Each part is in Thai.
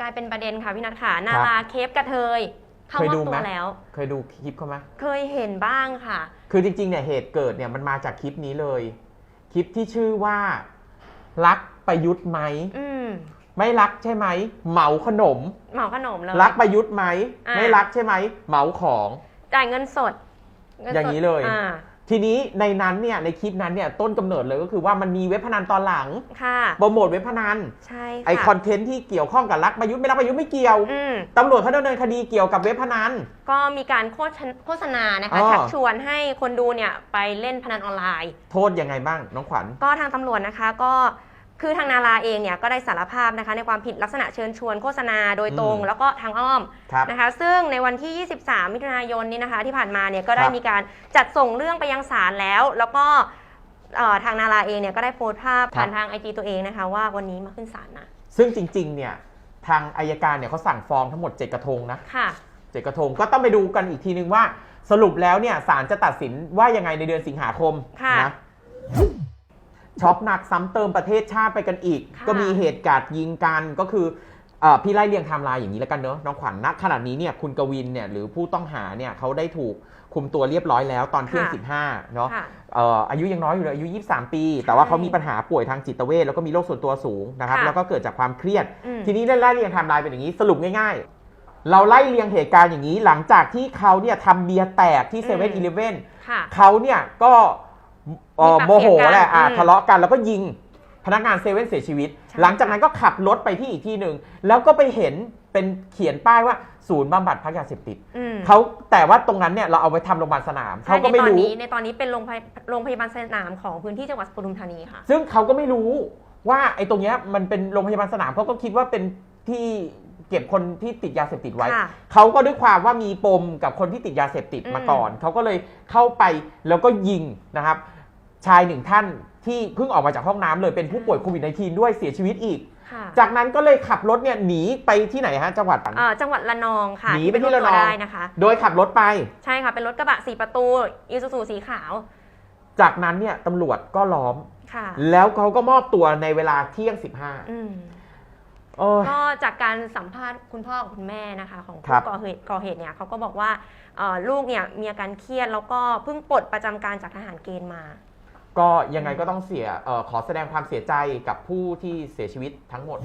กลายเป็นประเด็นค่ะพี่นัทค่ะนาราเคปกระเทย เข้าเคยมอบดูตัไหมวแล้ว เคยดูคลิปเขาไหมเคยเห็นบ้างค่ะ คือจริงๆเนี่ยเหตุเกิดเนี่ยมันมาจากคลิปนี้เลย คลิปที่ชื่อว่ารักประยุทธ์ไหมอืมไม่รักใช่ไหมเหมาขนม เหมาขนมเลยรักประยุทธ์ไหมอ่าไม่รักใช่ไหมเหมาของ จ่ายเงินสดงิสดอย่างนี้เลยอ่า ทีนี้ในนั้นเนี่ยในคลิปนั้นเนี่ยต้นกำเนิดเลยก็คือว่ามันมีเว็บพนันตอนหลังค่ะโปรโมทเว็บพนันใช่ไอค่ะคอนเทนต์ที่เกี่ยวข้องกับรักประยุทธ์ไม่รักประยุทธ์ไม่เกี่ยวอืมตำรวจเขาดำเนินคดีเกี่ยวกับเว็บพนันก็มีการโฆษณโฆษณานะคะอ๋อชักชวนให้คนดูเนี่ยไปเล่นพนันออนไลน์ โทษยังไงบ้างน้องขวัญก็ทางตำรวจนะคะก็ คือทางนาราเองเนี่ยก็ได้สารภาพนะคะในความผิดลักษณะเชิญชวนโฆษณาโดยตรงอืมแล้วก็ทางอ้อมครับนะคะ ซึ่งในวันที่ 23 มิถุนายนนี้นะคะ ที่ผ่านมาเนี่ยก็ได้ครับ มีการจัดส่งเรื่องไปยังศาลแล้ว แล้วก็เอ่อทางนาราเองเนี่ยก็ได้โพสต์ภาพผ่านทางไอจีตัวเองนะคะ ว่าวันนี้มาขึ้นศาลนะซึ่งจริงๆเนี่ยทางอายการเนี่ยเขาสั่งฟ้องทั้งหมด 7 กระทงนะค่ะ เจ็ดกระทงก็ต้องไปดูกันอีกทีนึงว่า สรุปแล้วเนี่ยศาลจะตัดสินว่ายังไงในเดือนสิงหาคมค่ะ นะ ช็อปหนักซ้ำเติมประเทศชาติไปกันอีก ค่ะ ก็มีเหตุการณ์ยิงกันก็คือเออพี่ไล่เรียงไทม์ไลน์อย่างนี้แล้วกันเนอะน้องขวัญณขณะนี้เนี่ยคุณกวินเนี่ยหรือผู้ต้องหาเนี่ยเขาได้ถูกคุมตัวเรียบร้อยแล้วตอนเที่ยงค่ะ สิบห้าเนาะ ค่ะ เอ่ออายุยังน้อยอยู่เลยอายุ 23 ปี แต่ว่าเขามีปัญหาป่วยทางจิตเวชแล้วก็มีโรคส่วนตัวสูงนะครับ ค่ะ แล้วก็เกิดจากความเครียด อืม ทีนี้ไล่เรียงไทม์ไลน์เป็นอย่างนี้สรุปง่ายๆ เราไล่เรียงเหตุการณ์อย่างนี้ หลังจากที่เขาเนี่ยทำเบียร์แตกที่เซเว่นอีเลฟเว่นค่ะ เขาเนี่ยก็ เอ่อมีปากโมโหเสียงกันแหละอะอืมทะเลาะกันแล้วก็ยิงพนักงานเซเว่นเสียชีวิต ใช่ หลังจากนั้นก็ขับรถไปที่อีกที่หนึ่งแล้วก็ไปเห็นเป็นเขียนป้ายว่าศูนย์บำบัดพักยาเสพติดอืมเขาแต่ว่าตรงนั้นเนี่ยเราเอาไปทำโรงพยาบาลสนามใช่เขาก็ไม่ในตอนรู้นี้ในตอนนี้เป็นโรงพยโรงพยาบาลสนามของพื้นที่จังหวัดปทุมธานีค่ะ ซึ่งเขาก็ไม่รู้ว่าไอ้ตรงเนี้ยมันเป็นโรงพยาบาลสนามเขาก็คิดว่าเป็นที่เก็บคนที่ติดยาเสพติดไว้ ค่ะเขาก็ด้วยความว่ามีปมกับคนที่ติดยาเสพติดอืม มาก่อน เขาก็เลยเข้าไปแล้วก็ยิงนะครับ ชายหนึ่งท่านที่เพิ่งออกมาจากห้องน้ำเลยเป็นผู้ป่วยโควิด -19 ด้วยเสียชีวิตอีก ค่ะจากนั้นก็เลยขับรถเนี่ยหนีไปที่ไหนฮะจังหวัดปันเอ่อจังหวัดระนองค่ะหนีไปที่รวบระนองตัวได้นะคะ โดยขับรถไป ใช่ค่ะเป็นรถกระบะสี่ประตูอีซูซูสีขาวจากนั้นเนี่ยตำรวจก็ล้อม ค่ะ แล้วเขาก็มอบตัวในเวลาเที่ยง 15อืมโอ้ย ก็จากการสัมภาษณ์คุณพ่อกับคุณแม่นะคะ ของครัผู้บ ก่อเหตุก่อเหตุเนี่ยเขาก็บอกว่าเอ่อลูกเนี่ยมีอาการเครียดแล้วก็เพิ่งปลดประจำการจากทหารเกณฑ์มา ก็ยังไงก็ต้องเสียเออขอแสดงความเสียใจกับผู้ที่เสียชีวิตทั้งหมด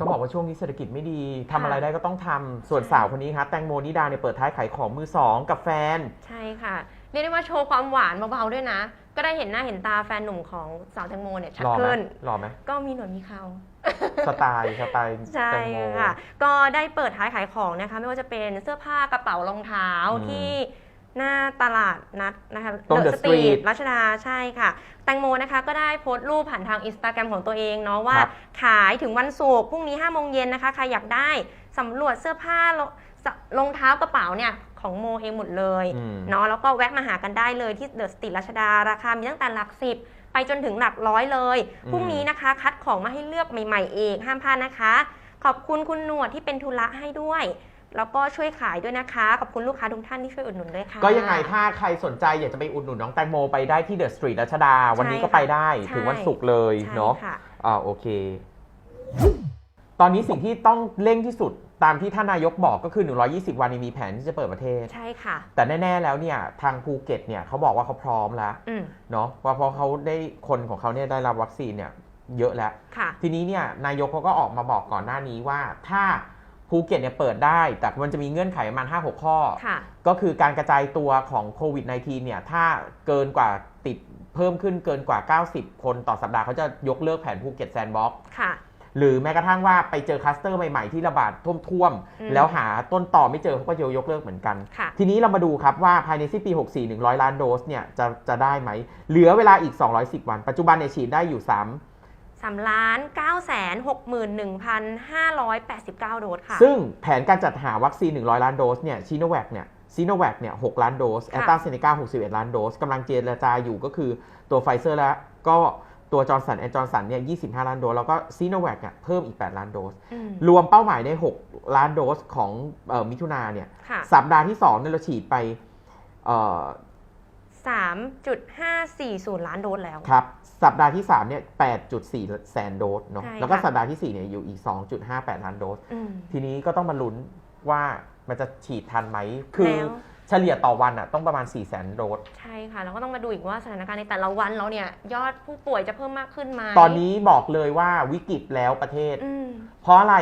ต้องบอกว่าช่วงนี้เศรษฐกิจไม่ดีทำอะไรได้ก็ต้องทำส่วนสาวคนนี้ครับแตงโมนิดาเนี่ยเปิดท้ายขายของมือสองกับแฟน ใช่ค่ะเรียกได้ว่าโชว์ความหวานเบาๆด้วยนะ ก็ได้เห็นหน้าเห็นตาแฟนหนุ่มของสาวแตงโมเนี่ยชัดหล่อไหมขึ้นหล่อไหมก็มีหนวดมีเขาสไตล์สไตล์ใช่แตงโมค่ะ ก็ได้เปิดท้ายขายของนะคะ ไม่ว่าจะเป็นเสื้อผ้ากระเป๋ารองเท้าอืมที่ หน้าตลาดนัดนะคะตรง The The Street Street รัชดาใช่ค่ะ แตงโมนะคะก็ได้โพสต์รูปผ่านทางอินสตาแกรมของตัวเองเนาะว่า ครับขายถึงวันศุกร์พรุ่งนี้5โมงเย็นนะคะ ใครอยากได้สำรวจเสื้อผ้ารองรองเท้ากระเป๋าเนี่ยของโมเองหมดเลยอืม เนาะแล้วก็แวะมาหากันได้เลยที่เดอะสตรีทรัชดาราคามีตั้งแต่หลักสิบไปจนถึงหลักร้อยเลยอืมพรุ่งนี้นะคะ คัดของมาให้เลือกใหม่ ๆ เองห้ามพลาดนะคะ ขอบคุณคุณหนวดที่เป็นธุระให้ด้วย แล้วก็ช่วยขายด้วยนะคะ ขอบคุณลูกค้าทุกท่านที่ช่วยอุดหนุนด้วยค่ะ ก็ยังไงถ้าใครสนใจอยากจะไปอุดหนุนน้องแตงโมไปได้ที่เดอะสตรีทรัชดา วันนี้ก็ใช่ค่ะไปได้ใช่ถึงวันศุกร์เลยใช่เนาะค่ะ อ่าโอเค ตอนนี้สิ่งที่ต้องเร่งที่สุดตามที่ท่านนายกบอกก็คือ 120 วันนี้มีแผนที่จะเปิดประเทศ ใช่ค่ะ แต่แน่ ๆ แล้วเนี่ยทางภูเก็ตเนี่ยเขาบอกว่าเขาพร้อมแล้วอืมเนาะว่าเพราะเขาได้คนของเขาเนี่ยได้รับวัคซีนเนี่ยเยอะแล้ว ค่ะ ทีนี้เนี่ยนายกเขาก็ออกมาบอกก่อนหน้านี้ว่าถ้า ภูเก็ตเนี่ยเปิดได้ แต่มันจะมีเงื่อนไขประมาณ 5-6 ข้อค่ะก็คือการกระจายตัวของโควิด -19 เนี่ย ถ้าเกินกว่าติดเพิ่มขึ้นเกินกว่า 90 คนต่อสัปดาห์เขาจะยกเลิกแผนภูเก็ตแซนด์บ็อกซ์ค่ะหรือแม้กระทั่งว่าไปเจอคลัสเตอร์ใหม่ๆที่ระบาดท่วมอืมๆแล้วหาต้นต่อไม่เจอเขาก็จะยกเลิกเหมือนกันค่ะทีนี้เรามาดูครับว่าภายในสิ้นปี 64 100 ล้านโดสเนี่ยจะจะได้ไหม เหลือเวลาอีก 210 วัน ปัจจุบันเนี่ยฉีดได้อยู่ 3 สามล้านเก้าแสนหกหมื่นหนึ่งพันห้าร้อยแปดสิบเก้าโดสค่ะ ซึ่งแผนการจัดหาวัคซีน 100 ล้านโดสเนี่ยซีโนแวคเนี่ยซีโนแวคเนี่ย 6 ล้านโดสแอค่ะสตราเซเนกา61 ล้านโดสกำลังเจรจาอยู่ก็คือตัวไฟเซอร์แล้วก็ตัวจอร์นสันแอนจอร์นสันเนี่ย 25 ล้านโดส แล้วก็ซีโนแวคเนี่ยเพิ่มอีก 8 ล้านโดสอืมรวมเป้าหมายได้6ล้านโดสของเออมิถุนาเนี่ยค่ะสัปดาห์ที่ 2 เนี่ยเราฉีดไปเอ่อส 3.540 ล้านโดสแล้ว ครับ สัปดาห์ที่ 3 เนี่ย 8.4 แสนโดสเนาะ ใช่แล้วก็ค่ะ สัปดาห์ที่ 4 เนี่ย อยู่อีก 2.58 ล้านโดส อืม ทีนี้ก็ต้องมาลุ้นว่ามันจะฉีดทันไหม คือแล้ว เฉลี่ยต่อวันอะต้องประมาณ 4 แสนโดส ใช่ค่ะ แล้วก็ต้องมาดูอีกว่าสถานการณ์ในแต่ละวันเราเนี่ย ยอดผู้ป่วยจะเพิ่มมากขึ้นไหมตอนนี้บอกเลยว่าวิกฤตแล้วประเทศ อืมเพราะอะไร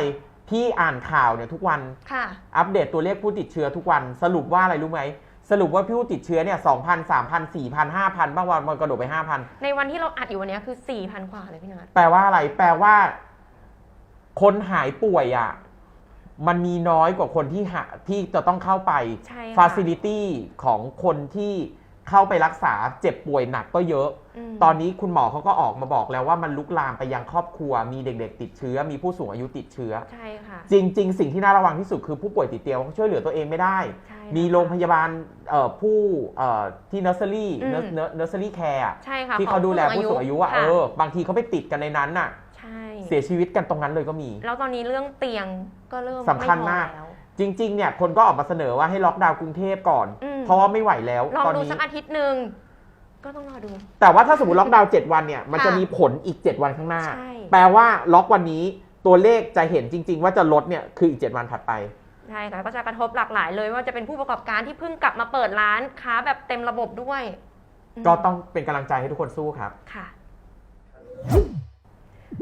พี่อ่านข่าวเนี่ยทุกวัน ค่ะ อัปเดตตัวเลขผู้ติดเชื้อทุกวัน สรุปว่าอะไรรู้ไหม สรุปว่าผู้ติดเชื้อเนี่ย2,000 3,000 4,000 5,000บางวันมันกระโดดไป5,000ในวันที่เราอัดอยู่วันเนี้ยคือ4,000กว่าเลยพี่นัทแปลว่าอะไร แปลว่า คนหายป่วยอะ มันมีน้อยกว่าคนที่หาที่จะต้องเข้าไปใช่ค่ะ ฟาซิลิตี้ของคนที่เข้าไปรักษาเจ็บป่วยหนักก็เยอะม ตอนนี้คุณหมอเขาก็ออกมาบอกแล้วว่ามันลุกลามไปยังครอบครัว มีเด็ก ๆ ติดเชื้อ มีผู้สูงอายุติดเชื้อ ใช่ค่ะ จริง ๆ สิ่งที่น่าระวังที่สุดคือผู้ป่วยติดเตียงเขาช่วยเหลือตัวเองไม่ได้ ใช่มีโรงพยาบาลเอ่อผู้เอ่อที่เนอร์เซอรี่อืมเนอร์เซอรี่แคร์ใช่ค่ะที่เขาดูแลผู้สูงอายุอะค่เออ บางทีเขาไปติดกันในนั้นน่ะ ใช่เสียชีวิตกันตรงนั้นเลยก็มี แล้วตอนนี้เรื่องเตียงก็เริ่มสำคัญมาก ไพอแล้วจริง ๆ เนี่ยคนก็ออกมาเสนอว่าให้ล็อกดาวน์กรุงเทพก่อน อืมเพราะว่าไม่ไหวแล้วลองตอนดูนี้ สักอาทิตย์หนึ่ง ก็ต้องรอดู แต่ว่าถ้าสมมติล็อกดาวน์7วันเนี่ย มันจะค่ะมีผลอีก 7 วันข้างหน้า ใช่ แปลว่าล็อกวันนี้ตัวเลขจะเห็นจริง ๆ ว่าจะลดเนี่ยคืออีก 7 วันถัดไป ใช่ค่ะก็จะกระทบหลากหลายเลย ว่าจะเป็นผู้ประกอบการที่เพิ่งกลับมาเปิดร้านค้าแบบเต็มระบบด้วยมก็ต้องเป็นกำลังใจให้ทุกคนสู้ครับ ค่ะ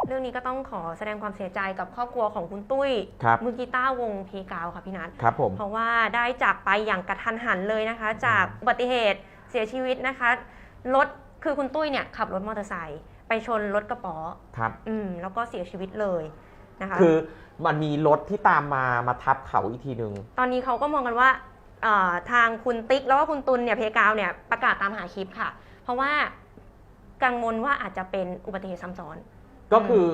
เรื่องนี้ก็ต้องขอแสดงความเสียใจกับครอบครัวของคุณตุ้ย ครับ มือกีตาร์วงเพกาวค่ะพี่นัท ครับผม เพราะว่าได้จากไปอย่างกระทันหันเลยนะคะ จากอุบัติเหตุเสียชีวิตนะคะ รถคือคุณตุ้ยเนี่ยขับรถมอเตอร์ไซค์ไปชนรถกระป๋อครับ อืมแล้วก็เสียชีวิตเลยนะคะ คือมันมีรถที่ตามมามาทับเขาอีกทีหนึ่งตอนนี้เขาก็มองกันว่าเอ่อทางคุณติ๊กแล้วก็คุณตุลเนี่ยเพกาวเนี่ยประกาศตามหาคลิปค่ะ เพราะว่ากังวลว่าอาจจะเป็นอุบัติเหตุซ้ำซ้อน ก็คือ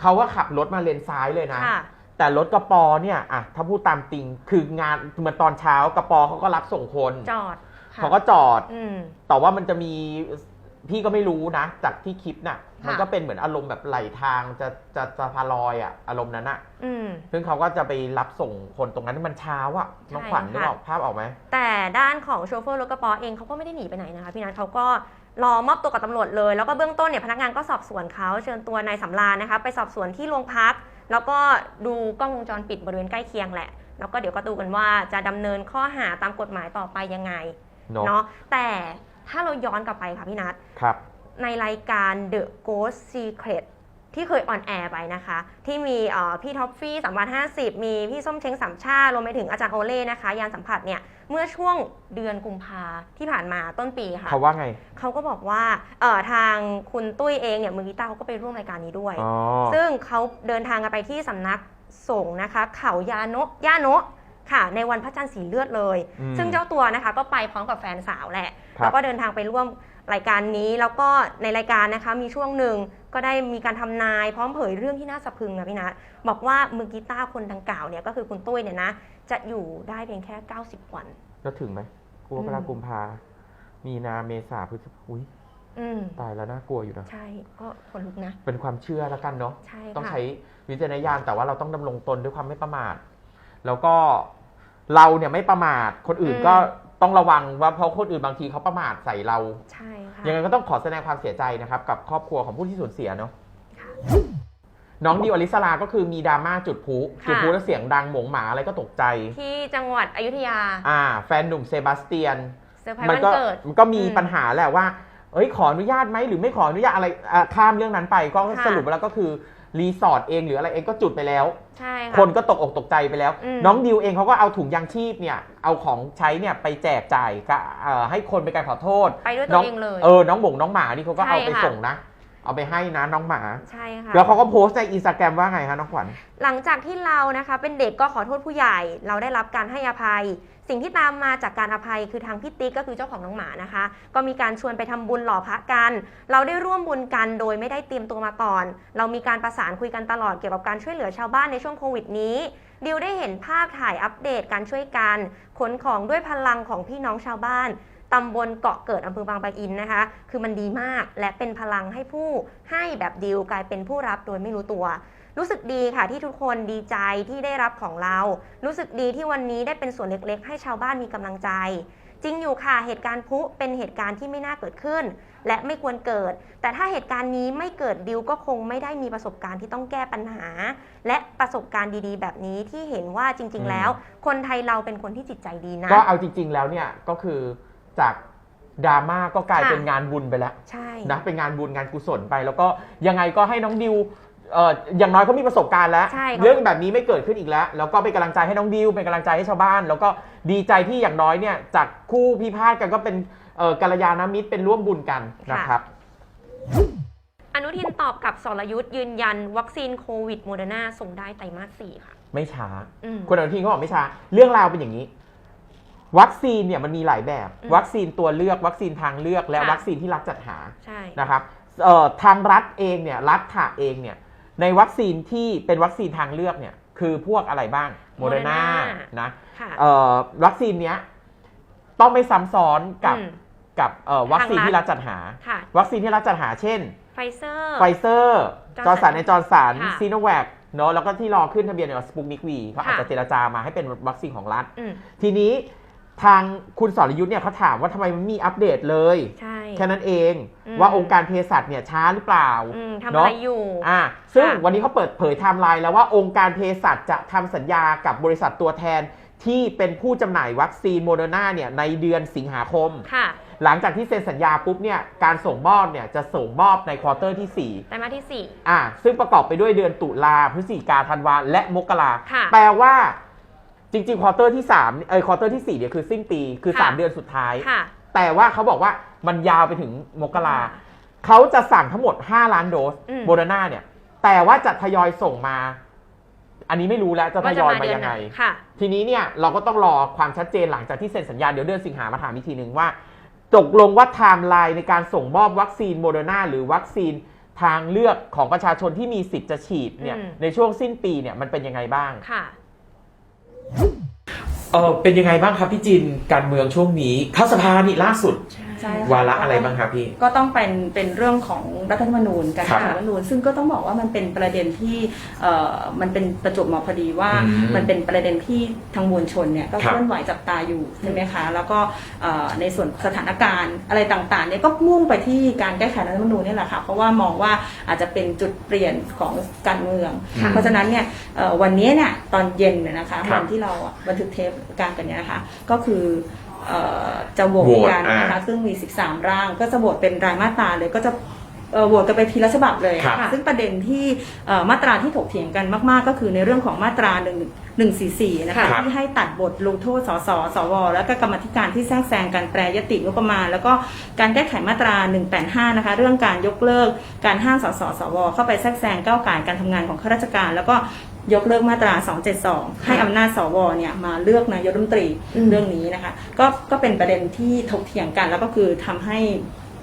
เขาว่าขับรถมาเลนซ้ายเลยนะ ค่ะ แต่รถกระปอเนี่ยอะถ้าพูดตามจริงคืองานเหมือนตอนเช้ากระปอเขาก็รับส่งคน จอด ค่ะเขาก็จอด อืม แต่ว่ามันจะมีพี่ก็ไม่รู้นะ จากที่คลิปน่ะ ค่ะ มันก็เป็นเหมือนอารมณ์แบบไหลทางจะจะจะพาลอยอะอารมณ์นั้นอะอืม ซึ่งเขาก็จะไปรับส่งคนตรงนั้นมันเช้าอะน้องขวัญใช่นึกค่ะ ออกภาพออกไหม แต่ด้านของโชเฟอร์รถกระป๋อเองเขาก็ไม่ได้หนีไปไหนนะคะพี่นัทเขาก็รอมอบตัวกับตำรวจเลย แล้วก็เบื้องต้นเนี่ยพนักงานก็สอบสวนเขาเชิญตัวนายสำราญนะคะ ไปสอบสวนที่โรงพัก แล้วก็ดูกล้องวงจรปิดบริเวณใกล้เคียงแหละ แล้วก็เดี๋ยวก็ดูกันว่าจะดำเนินข้อหาตามกฎหมายต่อไปยังไง เนาะเนาะแต่ถ้าเราย้อนกลับไปค่ะพี่นัทครับ ในรายการ The Ghost Secret ที่เคยออนแอร์ไปนะคะ ที่มีเอ่อพี่ท็อฟฟี่สามวันห้าสิบมีพี่ส้มเช้งสามชาติรวมไปถึงอาจารย์โอเล่นะคะ ยานสัมผัสเนี่ย เมื่อช่วงเดือนกุมภาที่ผ่านมาต้นปีค่ะ เขาว่าไง เขาก็บอกว่าเอ่อทางคุณตุ้ยเองเนี่ย มือกีตาร์เขาก็ไปร่วมรายการนี้ด้วยอ๋อซึ่งเขาเดินทางกันไปที่สำนักสงฆ์นะคะ เขายาโนะย่าโนะ ค่ะ ในวันพระจันทร์สีเลือดเลย อืมซึ่งเจ้าตัวนะคะก็ไปพร้อมกับแฟนสาวแหละ ครับ แล้วก็เดินทางไปร่วมรายการนี้ แล้วก็ในรายการนะคะมีช่วงหนึ่งก็ได้มีการทำนายพร้อมเผยเรื่องที่น่าสะพรึงนะพี่นัทบอกว่ามือกีตาร์คนดังกล่าวเนี่ยก็คือคุณตุ้ยเนี่ยนะจะอยู่ได้เพียงแค่ 90 วันแล้วถึงไหมกลัวกอืรามกุมภามีนาเมษาพฤษภาอุ้ยอืมตายแล้วน่ากลัวอยู่นะ ใช่ก็คนลุกนะ เป็นความเชื่อแล้วกันเนาะ ใช่ต้องค่ะ ใช้วิจารณญาณแต่ว่าเราต้องดำรงตนด้วยความไม่ประมาท แล้วก็เราเนี่ยไม่ประมาทคนอื่นก็ต้องระวังว่าเพราะคนอื่นบางทีเขาประมาทใส่เรา ใช่ค่ะยังไงก็ต้องขอแสดงความเสียใจนะครับ กับครอบครัวของผู้ที่สูญเสียเนาะค่ะน้องดิวอลิสลาก็คือมีดราม่าจุดพลุค่ะจุดพลุแล้วเสียงดังหมงหมาอะไรก็ตกใจ ที่จังหวัดอยุธยา อ่า แฟนหนุ่มเซบาสเตียนเซอร์ไพรส์มัวันก็เกิดมันก็มีอืมปัญหาแหละว่า เอ้ยขออนุญาตไหมหรือไม่ขออนุญาตอะไรอะข้ามเรื่องนั้นไปก็ค่ะสรุปแล้วก็คือ รีสอร์ทเองหรืออะไรเองก็จุดไปแล้ว ใช่ค่ะ คนก็ตกอกตกใจไปแล้ว อืม น้องดิวเองเขาก็เอาถุงยางชีพเนี่ยเอาของใช้เนี่ยไปแจกจ่ายกับเอ่อให้คนเป็นการขอโทษไปด้วยตัน้วองเองเลย เออน้องหมงน้องหมานี่เขาก็ใช่เอาไปค่ะ ส่งนะ เอาไปให้นะน้องหมา ใช่ค่ะ แล้วเขาก็โพสต์ในอินสตาแกรมว่าไงคะน้องขวัญ หลังจากที่เรานะคะเป็นเด็กก็ขอโทษผู้ใหญ่ เราได้รับการให้อภัย สิ่งที่ตามมาจากการอภัยคือทางพี่ติ๊กก็คือเจ้าของน้องหมานะคะ ก็มีการชวนไปทำบุญหล่อพระกัน เราได้ร่วมบุญกันโดยไม่ได้เตรียมตัวมาก่อน เรามีการประสานคุยกันตลอดเกี่ยวกับการช่วยเหลือชาวบ้านในช่วงโควิดนี้ดิวได้เห็นภาพถ่ายอัปเดตการช่วยกันขนของด้วยพลังของพี่น้องชาวบ้านตำบลเกาะเกิดอำเภอบางปะอินนะคะ คือมันดีมากและเป็นพลังให้ผู้ให้แบบดิวกลายเป็นผู้รับโดยไม่รู้ตัว รู้สึกดีค่ะที่ทุกคนดีใจที่ได้รับของเรา รู้สึกดีที่วันนี้ได้เป็นส่วนเล็กๆ ให้ชาวบ้านมีกำลังใจ จริงอยู่ค่ะเหตุการณ์พลุเป็นเหตุการณ์ที่ไม่น่าเกิดขึ้น และไม่ควรเกิด แต่ถ้าเหตุการณ์นี้ไม่เกิดดิวก็คงไม่ได้มีประสบการณ์ที่ต้องแก้ปัญหา และประสบการณ์ดีๆ แบบนี้ที่เห็นว่าจริงอืมๆแล้ว คนไทยเราเป็นคนที่จิตใจดีนะ ก็เอาจริง ๆ แล้วเนี่ยก็คือจากดราม่าก็กลายค่ะเป็นงานบุญไปแล้วใช่นะเป็นงานบุญงานกุศลไป แล้วก็ยังไงก็ให้น้องดิว เอ่ออย่างน้อยเขามีประสบการณ์แล้ว ใช่ค่ะเรื่องแบบนี้ไม่เกิดขึ้นอีกแล้ว แล้วก็เป็นกำลังใจให้น้องดิวเป็นกำลังใจให้ชาวบ้าน แล้วก็ดีใจที่อย่างน้อยเนี่ยจากคู่พิพาทกันก็เป็นเอ่อกัลยาณมิตรเป็นร่วมบุญกันนะครับ อนุทินตอบกับสรยุทธ์ยืนยัน วัคซีนโควิดโมเดอร์นาส่งได้ไตรมาส4ค่ะ ไม่ช้า อืม คุณอนุทินเขาบอกไม่ช้า เรื่องราวเป็นอย่างนี้ วัคซีนเนี่ยมันมีหลายแบบ อืมวัคซีนตัวเลือก วัคซีนทางเลือก และค่ะ วัคซีนที่รัฐจัดหาใช่ นะครับเอ่อทางรัฐเองเนี่ยรัฐถาเองเนี่ย ในวัคซีนที่เป็นวัคซีนทางเลือกเนี่ยคือพวกอะไรบ้างโมเดอร์นานะค่ะ เอ่อวัคซีนเนี้ยต้องไม่ซ้ำซ้อนกับอืม กับเอ่อวัคซีนทางรัฐ ที่รัฐจัดหา ค่ะวัคซีนที่รัฐจัดหา เช่นไฟเซอร์ ไฟเซอร์จอร์สันในจอร์สันค่ะซีโนแวคเนาะแล้วก็ที่รอขึ้นทะเบียนในสปุกนิกวีเขาอาจค่ะ จะเจรจามาให้เป็นวัคซีนของรัฐ อืม ทีนี้ ทางคุณสรยุทธ์เนี่ยเขาถามว่าทำไมมันมีอัปเดตเลยใช่แค่นั้นเองอืม ว่าองค์การเภสัชเนี่ยช้าหรือเปล่า อืมทำเนาะอะไรอยู่ อ่าซึ่งค่ะ วันนี้เขาเปิดเผยไทม์ไลน์แล้วว่าองค์การเภสัชจะทำสัญญากับบริษัทตัวแทน ที่เป็นผู้จำหน่ายวัคซีนโมเดอร์นาเนี่ยในเดือนสิงหาคม ค่ะหลังจากที่เซ็นสัญญาปุ๊บเนี่ยการส่งมอบเนี่ยจะส่งมอบในควอเตอร์ที่ 4 ไตรมาสที่อ่าซึ่งประกอบไปด้วยเดือนตุลาพฤศจิกาธันวาและมกราค่ะ แปลว่า จริงๆควอเตอร์ที่3เออควอเตอร์ที่4เนี่ยคือสิ้นปีคือ ค่ะ 3 เดือนสุดท้าย4ค่ะ แต่ว่าเขาบอกว่ามันยาวไปถึงมกราค่ะเขาจะสั่งทั้งหมด 5 ล้านโดสอืม โมเดอร์นาเนี่ย แต่ว่าจะทยอยส่งมา อันนี้ไม่รู้แล้วจะทว่ายจะอยมามาเดือนยังไหนไง ค่ะ ทีนี้เนี่ยเราก็ต้องรอความชัดเจนหลังจากที่เซ็นสัญญาเดี๋ยวเดือนสิงหามาถามอีกทีหนึ่งว่าตกลงว่าไทม์ไลน์ในการส่งมอบวัคซีนโมเดอร์นาหรือวัคซีนทางเลือกของประชาชนที่มีสิทธิ์จะฉีดเนี่ยอืม ในช่วงสิ้นปีเนี่ยมันเป็นยังไงบ้าง ค่ะ เออเป็นยังไงบ้างครับพี่จินการเมืองช่วงนี้เข้าสภานี่ล่าสุด ใช่ค่วาระอะไรบ้างครับพี่ ก็ต้องเป็นเป็นเรื่องของรัฐธรรมนูญการครัแก้บไขรัฐธรรมนูญซึ่งก็ต้องบอกว่ามันเป็นประเด็นที่เอ่อมันเป็นประจวบเหมาะพอดีว่าอืมมันเป็นประเด็นที่ทางมวลชนเนี่ยก็ครับเคลื่อนไหวจับตาอยู่ใช่ไหมคะแล้วก็เอ่อในส่วนสถานการณ์อะไรต่างๆเนี่ยก็มุ่งไปที่การแก้ไขรัฐธรรมนูญนี่แหละค่ะเพราะว่ามองว่าอาจจะเป็นจุดเปลี่ยนของการเมือง ค่ะ เพราะฉะนั้นเนี่ยเอ่อวันนี้เนี่ยตอนเย็นเนี่ยนะคะครับ วันที่เราบันทึกเทปการกันเนี่ยนะคะก็คือเอ่อ จะโหวตโหวตกันนะคะอ่าซึ่งมี 13 ร่าง ก็จะโหวตเป็นรายมาตราเลยก็จะเอ่อโหวตกันไปทีละฉบับเลยครับค่ะซึ่งประเด็นที่เอ่อมาตราที่ถกเถียงกันมากๆ ก็คือในเรื่องของมาตรา1 144 นะคะครับที่ให้ตัดบทลงโทษสสสว แล้วก็กรรมธิการที่แทรกแซงการแปรยติงบประมาณ แล้วก็การแก้ไขมาตรา 185 นะคะ เรื่องการยกเลิกการห้ามสสสว เข้าไปแทรกแซงก้าวไก่ายการทำงานของข้าราชการ แล้วก็ ยกเลิกมาตรา 272 ให้อำนาจสวเนี่ยมาเลือกนายกรัฐมนตรีอืมเรื่องนี้นะคะ ก็ก็เป็นประเด็นที่ถกเถียงกันแล้วก็คือทำให้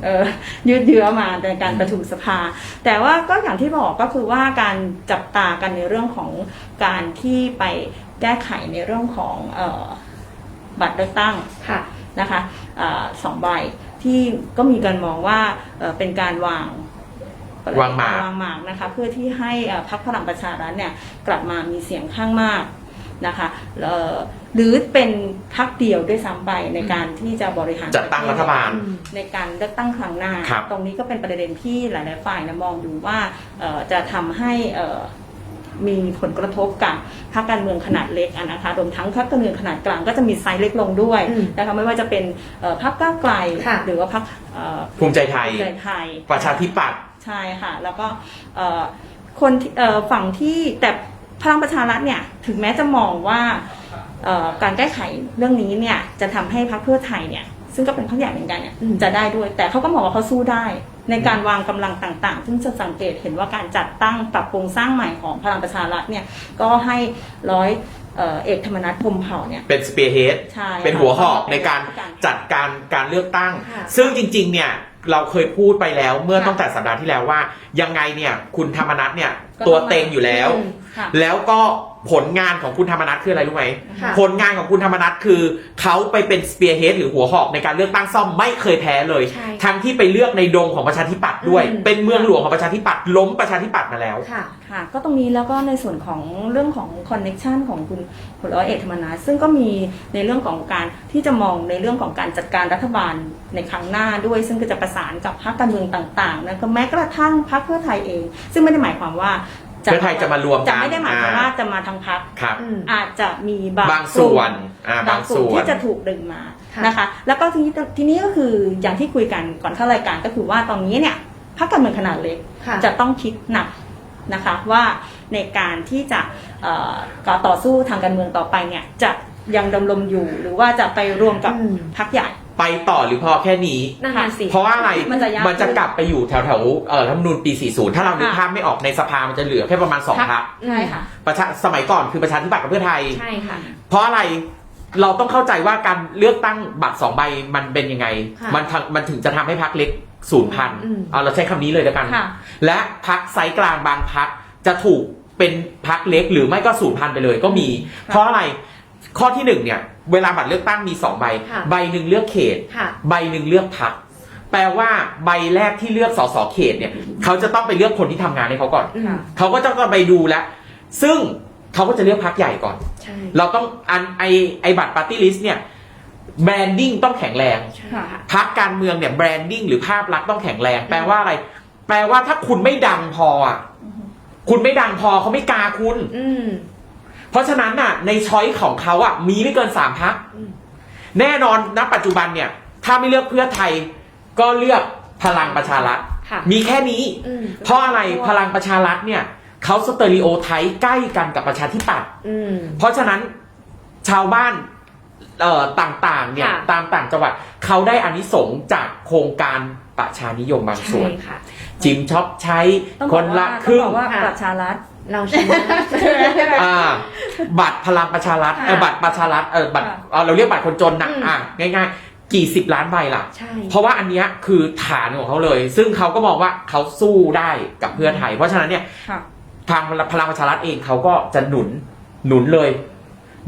เอ่อยืดเยื้อมาในการประชุมสภา แต่ว่าก็อย่างที่บอกก็คือว่าการจับตากันในเรื่องของการที่ไปแก้ไขในเรื่องของเออบัตรเลือกตั้งค่ะนะคะอาสองใบที่ก็มีการมองว่าเอ่อเป็นการวาง วางหมากวางหมากนะคะ เพื่อที่ให้เอ่อพรรคพลังประชารัฐเนี่ยกลับมามีเสียงข้างมากนะคะเอ่อหรือเป็นพรรคเดียวด้วยซ้ำไปในการที่จะบริหารจัดตั้งรัฐบาลในการเลือกตั้งครั้งหน้าครับตรงนี้ก็เป็นประเด็นที่หลาย ๆ ฝ่ายนะมองดูว่าเอ่อจะทำให้เอ่อมีผลกระทบกับพรรคการเมืองขนาดเล็กอะนะคะรวมทั้งพรรคการเมืองขนาดกลางก็จะมีไซส์เล็กลงด้วยอืมนะคะไม่ว่าจะเป็นเอ่อพรรคก้าวไกลค่ะหรือว่าพรรคเอ่อภูมิใจไทยภูมิใจไทย ประชาธิปัตย์ ใช่ค่ะ แล้วก็เอ่อคนที่เอ่อฝั่งที่แต่พลังประชารัฐเนี่ยถึงแม้จะมองว่าเอ่อการแก้ไขเรื่องนี้เนี่ยจะทำให้พรรคเพื่อไทยเนี่ยซึ่งก็เป็นพรรคใหญ่เหมือนกันเนี่ยอืมจะได้ด้วย แต่เขาก็มองว่าเขาสู้ได้ ในการวางกำลังต่างๆ ซึ่งจะสังเกตเห็นว่าการจัดตั้งปรับปรุงสร้างใหม่ของพลังประชารัฐเนี่ยก็ให้ร้อยเอ่อเอกธรรมนัฐพรหมเผ่าเนี่ย เป็นสเปียร์เฮดใช่เป็นหัวหอกในการจัดจัดการการเลือกตั้ง ค่ะ ซึ่งจริงๆ เนี่ย เราเคยพูดไปแล้วเมื่อค่ะตั้งแต่สัปดาห์ที่แล้วว่า ยังไงเนี่ย คุณธรรมนัฐเนี่ย ก็ตัวต้องมาเต็งอยู่แล้วอืมค่ะ แล้วก็ผลงานของคุณธรรมนัฐคืออะไรรู้ไหม ค่ะ ผลงานของคุณธรรมนัฐคือ เขาไปเป็นสเปียร์เฮดหรือหัวหอกในการเลือกตั้งซ่อมไม่เคยแพ้เลย ใช่ทั้งที่ไปเลือกในดงของประชาธิปัตย์ด้วย อืม เป็นเมืองหลวงของประชาธิปัตย์ล้มประชาธิปัตย์มาแล้ว ค่ะ ค่ะก็ตรงนี้แล้วก็ในส่วนของเรื่องของคอนเน็ชันของคุณพลร้อยเอกธรรมนัฐซึ่งก็มีในเรื่องของการที่จะมองในเรื่องของการจัดการรัฐบาลในครั้งหน้าด้วย ซึ่งก็จะประสานกับพรรคการเมืองต่างๆนะก็แม้กระทั่งพรรคเพื่อไทยเอง ซึ่งไม่ได้หมายความว่าเพื่อไทยจะมารวมกันจะไม่ได้หมายความว่าอ่าจะมาทางพรรคครับอืมอาจจะมีบางบางส่วนอ่าบาบางงส่ส่วนวนที่จะถูกดึงมาค่ะนะคะ แล้วก็ทีนี้ทีนี้ก็คืออย่างที่คุยกันก่อนเข้ารายการก็คือว่าตอนนี้เนี่ยพรรคการเมืองขนาดเล็กค่ะจะต้องคิดหนักนะคะว่าในการที่จะเอ่อก่อต่อสู้ทางการเมืองต่อไปเนี่ยจะยังดำรงอยู่หรือว่าจะไปรวมกับอืมพรรคใหญ่ ไปต่อหรือพอแค่นี้ นั่นน่ะสิ เพราะว่าอะไรมันจะยากมันจะกลับไปอยู่แถวแถวๆเอ่อรัฐธรรมนูญปี 40 ถ้าเรานึกค่ะ ภาพไม่ออกในสภามันจะเหลือแค่ประมาณ2พักใช่ค่ะ ประชาสมัยก่อนคือประชาธิปัตย์กับเพื่อไทย ใช่ค่ะ เพราะอะไรเราต้องเข้าใจว่าการเลือกตั้งบัตรสองใบมันเป็นยังไง ค่ะมันทำมันถึงจะทำให้พักเล็กศูนย์พันอืมเอาเราใช้คำนี้เลยแล้วกัน ค่ะ และพักไซส์กลางบางพักจะถูกเป็นพักเล็กหรือไม่ก็ศูนย์พันไปเลยก็มีค่ะเพราะอะไรข้อที่หนึ่งเนี่ย เวลาบัตรเลือกตั้งมีสองใบ ค่ะ ใบหนึ่งเลือกเขต ค่ะ ใบหนึ่งเลือกพัก แปลว่าใบแรกที่เลือกสสเขตเนี่ย เขาจะต้องไปเลือกคนที่ทำงานให้เขาก่อน อืมเขาก็จะต้องไปดูแล้วซึ่งเขาก็จะเลือกพักใหญ่ก่อน ใช่เราต้องอันไอไอบัตรปาร์ตี้ลิสต์เนี่ยแบรนดิ้งต้องแข็งแรง ใช่ค่ะ ค่ะ พักการเมืองเนี่ยแบรนดิ้งหรือภาพลักษณ์ต้องแข็งแรง แปลว่าอะไร แปลว่าถ้าคุณไม่ดังพออะคุณไม่ดังพอเขาไม่กาคุณ อืมเพ ราะฉะนั้นน่ะในช้อยของเขาอะมีไม่เกินสามพักอืมแน่นอนณปัจจุบันเนี่ย ถ้าไม่เลือกเพื่อไทย ก็เลือกพลังประชารัฐ ค่ะมีแค่นี้ อืมเพราะอะไรพลังประชารัฐเนี่ยเขาสเตอริโอไทป์ใกล้กันกับประชาธิปัตย์ อืม เพราะฉะนั้นชาวบ้านเอ่อต่างๆเนี่ยค่ะ ตามต่างจังหวัดเขาได้อานิสงส์จากโครงการประชานิยมบางส่วน ใช่ค่ะ จิมช็อปใช้ต้องคบอกนว่าละต้องครึ่ง บอกว่าค่ะประชารัฐเราชนะอ่า บัตรพลังประชารัฐค่ะเออบัตรประชารัฐเออบัตรค่ะ เอ่อเราเรียกบัตรคนจนนะอืม อะง่ายๆ กี่สิบล้านใบล่ะ ใช่ เพราะว่าอันเนี้ยคือฐานของเขาเลย ซึ่งเขาก็มองว่าเขาสู้ได้กับเพื่อไทย เพราะฉะนั้นเนี่ยค่ะทางพลังประชารัฐเองเขาก็จะหนุนหนุนเลย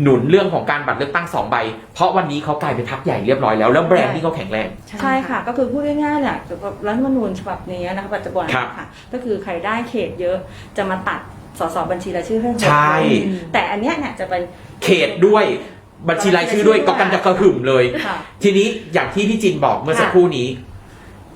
หนุนเรื่องของการบัตรเลือกตั้งสองใบ เพราะวันนี้เขากลายเป็นพรรคใหญ่เรียบร้อยแล้วแล้วแบรนด์ที่เขาแข็งแรง ใช่ค่ะ ก็คือพูดง่ายๆเนี่ยเกี่ยวกับรัฐธรรมนูญฉบับนี้นะคะปัจจุบันครับ ค่ะ ก็คือใครได้เขตเยอะจะมาตัด สสบัญชีรายชื่อให้หมดใช่อืมแต่อันเนี้ยเนี่ยจะเป็น เขตด้วยบัญชีรายชื่อด้วยก็กันจะกระหึ่มเลย ค่ะ ทีนี้อย่างที่พี่จินบอกเมื่อสักค่ะครู่นี้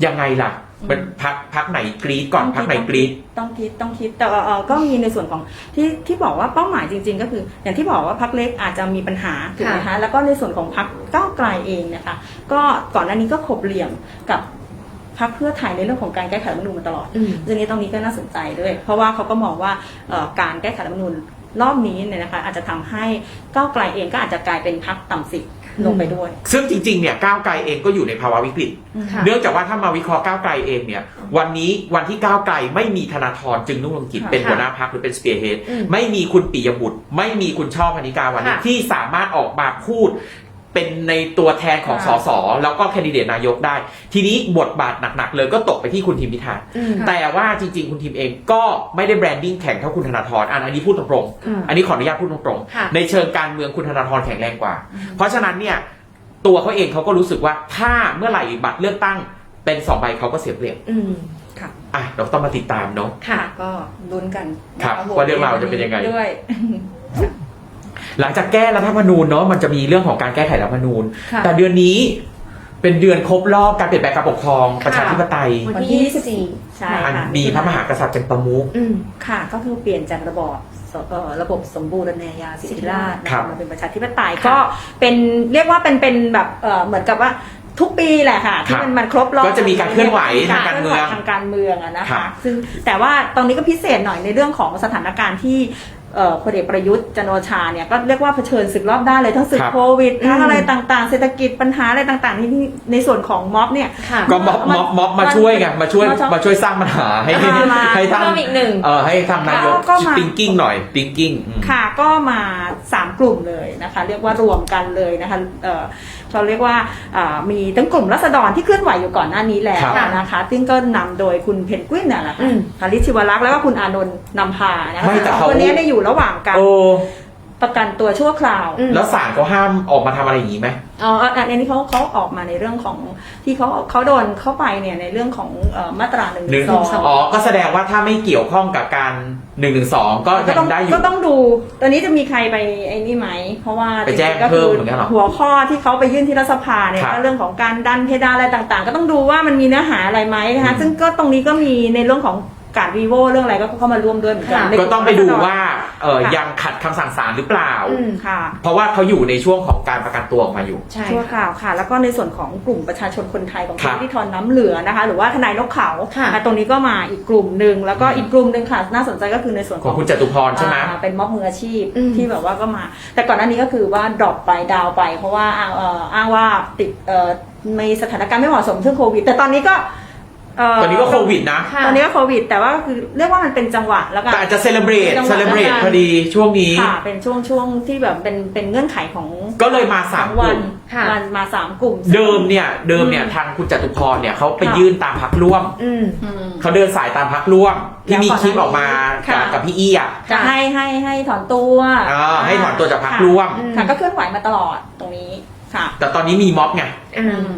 ยังไงล่ะอืมเป็นพักพักไหนกรีดก่อนพักไหนกรีด ต้องคิดต้องคิดแต่ว่าเอ่อก็มีในส่วนของที่ที่บอกว่าเป้าหมายจริง ๆ ก็คือ อย่างที่บอกว่าพักเล็กอาจจะมีปัญหาถูกไหมคะแล้วก็ในส่วนของพักก้าวไกลเองนะคะก็ก่อนหน้านี้ก็ขบเหลี่ยมกับ พักเพื่อไทยในเรื่องของการแก้ไขรัฐธรรมนูญมาตลอดอืมเรื่องนี้ตรงนี้ก็น่าสนใจด้วย เพราะว่าเขาก็มองว่าเอ่อการแก้ไขรัฐธรรมนูญรอบนี้เนี่ยนะคะอาจจะทำให้ก้าวไกลเองก็อาจจะกลายเป็นพักต่ำสิบลงไปด้วย ซึ่งจริงๆ เนี่ยก้าวไกลเองก็อยู่ในภาวะวิกฤตค่ะเนื่องจากว่าถ้ามาวิเคราะห์ก้าวไกลเองเนี่ย วันนี้วันที่ก้าวไกลไม่มีธนาธรจึงนุ่งเรืองกิจค่ะเป็นหัวหน้าพักหรือเป็นสเปียร์เฮดอืมไม่มีคุณปิยบุตร ไม่มีคุณช่อพนิกาวันนี้ค่ะที่สามารถออกมาพูด เป็นในตัวแทนของสค่ะสแล้วก็แคนดิเดตนายกได้ ทีนี้บทบาทหนักๆ เลยก็ตกไปที่คุณทิมพิธาอืมแต่ว่าจริงๆ คุณทิมเองก็ไม่ได้แบรนดิ้งแข่งเท่าคุณธนาธรอันอันนี้พูดตรงอืมๆอันนี้ขออนุญาตพูดตรงค่ะๆในเชิงการเมืองคุณธนาธรแข็งแรงกว่า เพราะฉะนั้นเนี่ยตัวเขาเองเขาก็รู้สึกว่าถ้าเมื่อไหร่บัตรเลือกตั้งเป็นสองใบเขาก็เสียเปรียบอืมค่ะอะเราต้องมาติดตามเนาะค่ะ ก็ลุ้นกันครับนะะว่าเรื่องราวจะเป็นยังไงด้วย หลังจากแก้รัฐธรรมนูญเนาะมันจะมีเรื่องของการแก้ไขรัฐธรรมนูญ ค่ะแต่เดือนนี้เป็นเดือนครบรอบการเปลี่ยนแปลงการปกครองค่ะประชาธิปไตย วันที่ใช่อันค่ะมีพระมหากษัตริย์เป็นประมุข อืม ค่ะ ก็คือเปลี่ยนจากระบอบสเอ่อระบบสมบูรณาญาสิทธิราชย์นะครัคะบมาเป็นประชาธิปไตยค่ะก็เป็นเรียกว่าเป็นเป็นแบบเอ่อเหมือนกับว่าทุกปีแหละค่ะที่มันมันครบรอบก็จะมีการเคลื่อนไหวทางการเมืองทางการเมืองอะนะครัคะ บซึ่งแต่ว่าตรงนี้ก็พิเศษหน่อยในเรื่องของสถานการณ์ที่เอ่อ พลเอกประยุทธ์จันทร์โอชาเนี่ยก็เรียกว่าเผชิญศึกรอบด้านเลยทั้งศึกครับโควิดทั้งอืมอะไรต่างๆ เศรษฐกิจปัญหาอะไรต่างๆที่ที่ในส่วนของม็อบเนี่ยค่ะก็ม็อบม็อบม็อบมาช่วยไงมาช่วยมาช่วยมาช่วยสร้างปัญหาให้ให้มาให้ท่านเพิ่มอีกหนึ่งเออให้ทางนายกก็มาติงกิ้งหน่อยติงกิ้งค่ะก็มา 3 กลุ่มเลยนะคะ เรียกว่ารวมกันเลยนะคะ เอ่อเราเรียกว่าอ่ามีทั้งกลุ่มรัษฎรที่เคลื่อนไหวอยู่ก่อนหน้านี้แล้วครับนะคะซึ่งก็นำโดยคุณเพนกวินน่ะแหละอืค่ะมคาริชิวรักษ์แล้วก็คุณอานนท์นำพานะคะไม่แต่สองเขาคนนี้ได้อยู่ระหว่างการโอ้ ประกันตัวชั่วคราวอืม แล้วศาลเขาห้ามออกมาทำอะไรอย่างนี้ไหม อ๋ออันอันนี้เขาเขาออกมาในเรื่องของที่เขาเขาโดนเข้าไปเนี่ยในเรื่องของเอ่อมาตราหนึ่งหนึ่งสองอ๋อ ก็แสดงว่าถ้าไม่เกี่ยวข้องกับการหนึ่งหนึ่งสองก็ก็ยัต้องงได้อยู่ ก็ต้องดู ตอนนี้จะมีใครไปไอ้นี่ไหม เพราะว่าไปแจ้งก็เพิ่มเหมือนกันเหรอหัวข้อที่เขาไปยื่นที่รัฐสภาเนี่ยครับก็เรื่องของการดันเพดานอะไรต่างๆ ก็ต้องดูว่ามันมีเนื้อหาอะไรไหมนะคะ อืม ซึ่งก็ตรงนี้ก็มีในเรื่องของ การวีโวเรื่องอะไรก็เข้ามาร่วมด้วยเหมือนกันค่ะในก็ต้องไปดูว่าเออค่ะ ยังขัดคำสั่งศาลหรือเปล่า อืมค่ะ เพราะว่าเขาอยู่ในช่วงของการประกันตัวออกมาอยู่ ใช่ชั่วคค่ะ ราวค่ะ แล้วก็ในส่วนของกลุ่มประชาชนคนไทยของครัคุณบ ที่ทอนน้ำเหลือนะคะ หรือว่าทนายนกเขาค่ะอะตรงนี้ก็มาอีกกลุ่มหนึ่งแล้วก็อีกกลุ่มหนึ่งค่ะ น่าสนใจก็คือในส่วนขขอองงคุณจตุพรใช่ไหม อ่าเป็นม็อบมืออาชีพอืมที่แบบว่าก็มา แต่ก่อนหน้านี้ก็คือว่าดรอปไปดาวไป เพราะว่าอ้างเอ่ออ้างว่าติดเอ่อมีสถานการณ์ไม่เหมาะสมเรื่องโควิด แต่ตอนนี้ก็ เตอนนี้ก็โควิดนะ ค่ะ ตอนนี้ก็โควิด แต่ว่าคือเรียกว่ามันเป็นจังหวะแล้วกันแต่อาจจะเซเลบรตจังหวะเซเลบรตแล้วกันพอดีช่วงนี้ ค่ะ เป็นช่วงช่วงที่แบบเป็นเป็นเงื่อนไขของก็เลยมาสามของกวัลุ่นม ค่ะวันมาสามกลุ่ม เดิมเนี่ยเดิมเนี่ยอืมทางคุณจตุพรเนี่ยเขาไปค่ะ ยื่นตามพักร่วม อืม อืม เขาเดินสายตามพักร่วม ที่มีแล้วก่อนคลิปออกมาค่ะ กับกับพี่อี้อะจะให้ให้ให้ถอนตัวอ่าให้ถอนตัวจากพรรคค่ะร่วมค่ะก็เคลื่อนไหวมาตลอดตรงนี้ค่ะ แต่ตอนนี้มีม็อบไงอืม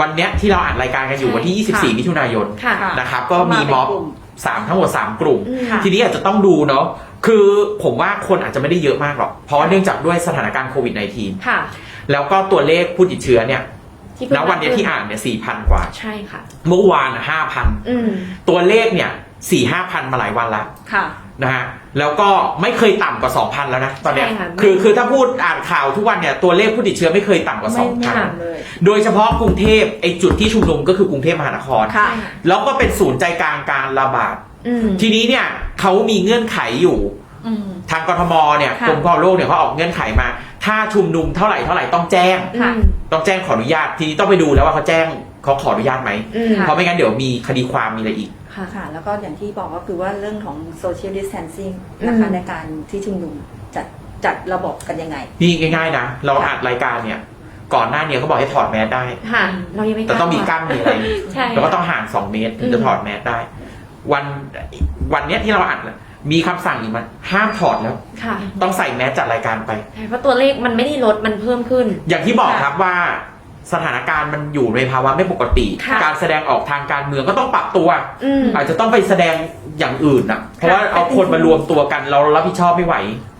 วันเนี้ยที่เราอ่านรายการกันอยู่ใช่วันที่ค่ะ24 มิถุนายนค่ะค่ะ นะครับ ก็มีม็อบมาเป็นกลุ่มสามทั้งหมด 3 กลุ่มอืมค่ะ ทีนี้อาจจะต้องดูเนาะคือผมว่าคนอาจจะไม่ได้เยอะมากหรอก เพราะว่าเนื่องจากด้วยสถานการณ์โควิด -19 ค่ะแล้วก็ตัวเลขผู้ติดเชื้อเนี่ยที่เพิ่ณงวันเนี้ยที่อ่านเนี่ย4,000 กว่า ใช่ค่ะ เมื่อวานห้าพันอืมตัวเลขเนี่ยสี่ห้าพันมาหลายวันแล้วค่ะ นะฮะ แล้วก็ไม่เคยต่ำกว่า 2,000 แล้วนะตอนเนี้ยใช่ค่ะคือคือถ้าพูดอ่านข่าวทุกวันเนี่ยตัวเลขผู้ติดเชื้อไม่เคยต่ำกว่า ไม่ไม่2,000ทำเลยโดยเฉพาะกรุงเทพไอจุดที่ชุมนุมก็คือกรุงเทพมหานคร ค่ะ แล้วก็เป็นศูนย์ใจกลางการระบาด อืม ทีนี้เนี่ยเขามีเงื่อนไขอยู่อืม ทางกทมเนี่ยค่ะ กรมควบคุมโรคเนี่ยเขาออกเงื่อนไขมา ถ้าชุมนุมเท่าไหร่เท่าไหร่ต้องแจ้ง ค่ะอืมต้องแจ้งขออนุญาตทีนี้ต้องไปดูแล้วว่าเขาแจ้งเขาขออนุญาตไหมอืม เพราะไม่งั้นเดี๋ยวมีคดีความมีอะไรอีก ค่ะค่ะ แล้วก็อย่างที่บอกก็คือว่าเรื่องของ social distancing นะคะอืม ในการที่ชุมนุมจัดจัดระบบกันยังไง นี่ง่ายๆนะ เราอัดรายการเนี่ย ก่อนหน้าเนี่ยเขาบอกให้ถอดแมสได้ ค่ะ เรายังไม่แต่ต้องมีกั้นมีอะไร ใช่ แล้วก็ต้องห่าง2เมตรถึงจะอืมถอดแมสได้ วันวันเนี้ยที่เราอัดน่ะมีคำสั่งอีกมันห้ามถอดแล้ว ค่ะต้องใส่แมสจัดรายการไป ใช่เพราะตัวเลขมันไม่ได้ลดมันเพิ่มขึ้น อย่างที่บอกค่ะครับว่า สถานการณ์มันอยู่ในภาวะไม่ปกติ ค่ะ การแสดงออกทางการเมืองก็ต้องปรับตัว อืม อาจจะต้องไปแสดงอย่างอื่นนะเพราะว่าเอาคนมารวมตัวกันเรารับผิดชอบไม่ไหว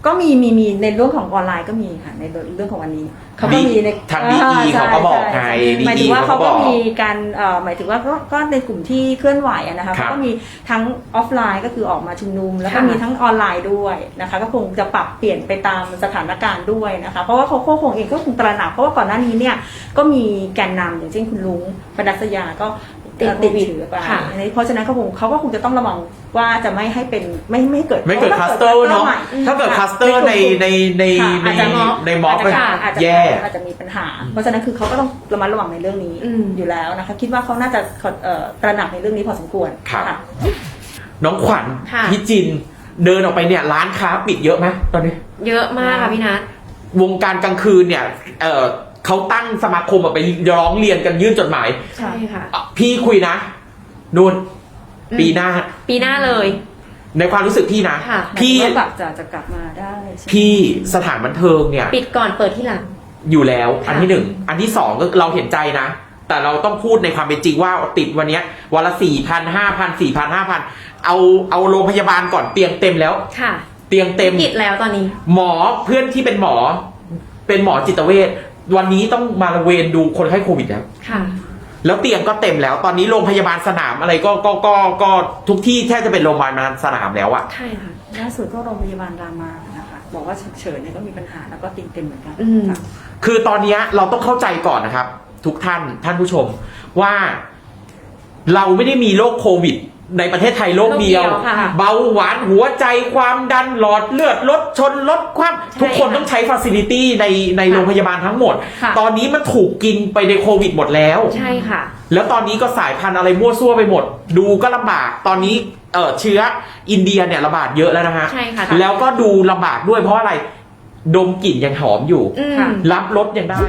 ก็มีมีมีในเรื่องของออนไลน์ก็มีค่ะในเรื่องของวันนี้เขาก็ดีมีในทาง DE ใช่เขาก็บอกไงใช่ DE หมายถึงว่าเขาเขาก็ก็บอกมีการเอ่อหมายถึงว่าก็ก็ในกลุ่มที่เคลื่อนไหวอะนะคะครับ เขาก็มีทั้งออฟไลน์ก็คือออกมาชุมนุม แล้วก็ค่ะ มีทั้งออนไลน์ด้วยนะคะ ก็คงจะปรับเปลี่ยนไปตามสถานการณ์ด้วยนะคะ เพราะว่าเขาก็คงเองก็คงตระหนักเพราะว่าก่อนหน้านี้เนี่ยก็มีแกนนำอย่างเช่นคุณลุงปนัสยาก็ติดเอ่อติดโควิดเชื้อไปค่ะ อันนี้เพราะฉะนั้นเขาคงเขาก็คงจะต้องระวังว่าจะไม่ให้เป็นไม่ไม่ให้เกิดไม่เกิดพคลัราะสว่าเตอร์เนาะใหม่ถ้าเกิดคลัสเตอร์ในในในในค่ะอาจจะม็อบในม็อบอาจมันจะอาจจะแย่อาจจะมีปัญหา เพราะฉะนั้นคือเขาก็ต้องระมัดระวังในเรื่องนี้อืมอยู่แล้วนะคะคิดว่าเขาน่าจะเอ่อตระหนักในเรื่องนี้พอสมควรครับค่ะ น้องขวัญค่ะ พี่จินเดินออกไปเนี่ยร้านค้าปิดเยอะไหมตอนนี้ เยอะมากค่ะพี่นัท วงการกลางคืนเนี่ยเออ เขาตั้งสมาคมอะไปร้องเรียนกันยื่นจดหมายใช่ค่ะ อะพี่คุยนะนู่นอืม ปีหน้า ปีหน้าเลย ในความรู้สึกพี่นะ ค่ะ พี่หมายถึงว่าแบบจะจะกลับมาได้ใช่ไหมพี่สถานบันเทิงเนี่ย ปิดก่อนเปิดที่หลัง อยู่แล้วค่ะ อันที่หนึ่งอันที่สองก็เราเห็นใจนะ แต่เราต้องพูดในความเป็นจริงว่าติดวันเนี้ยวันละสี่พันห้าพันสี่พันห้าพันเอาเอาโรงพยาบาลก่อนเตียงเต็มแล้ว ค่ะเตียงเต็ม ปิดแล้วตอนนี้ หมอเพื่อนที่เป็นหมอ เป็นหมอจิตเวช วันนี้ต้องมาระเวนดูคนไข้โควิดแล้ว ค่ะ แล้วเตียงก็เต็มแล้ว ตอนนี้โรงพยาบาลสนามอะไรก็ก็ก็ก็ทุกที่แทบจะเป็นโรงพยาบาลสนามแล้วอะใช่ค่ะ ล่าสุดก็โรงพยาบาลรามานะคะ บอกว่าฉุกเฉินเนี่ยก็มีปัญหาแล้วก็ติดเต็มเหมือนกันอืม ค่ะ คือตอนเนี้ยเราต้องเข้าใจก่อนนะครับ ทุกท่านท่านผู้ชมว่าเราไม่ได้มีโรคโควิด ในประเทศไทยโรคเดียว โรคเดียวค่ะเบาหวานหัวใจความดันหลอดเลือดลดชนลดความ ใช่ทุกคนค่ะต้องใช้ฟ a ซิลิตี้ในในค่ะโรงพยาบาลทั้งหมด ค่ะ ตอนนี้มันถูกกินไปในโควิดหมดแล้ว ใช่ค่ะ แล้วตอนนี้ก็สายพันธุ์อะไรมั่วซั่วไปหมด ดูก็ลำบาก ตอนนี้เออเชื้ออินเดียเนี่ยระบาดเยอะแล้วนะฮะ ใช่ค่ะแล้วก็ดูลำบากด้วยเพราะอะไร ดมกลิ่นยังหอมอยู่ อืมค่ะรับรสยังได้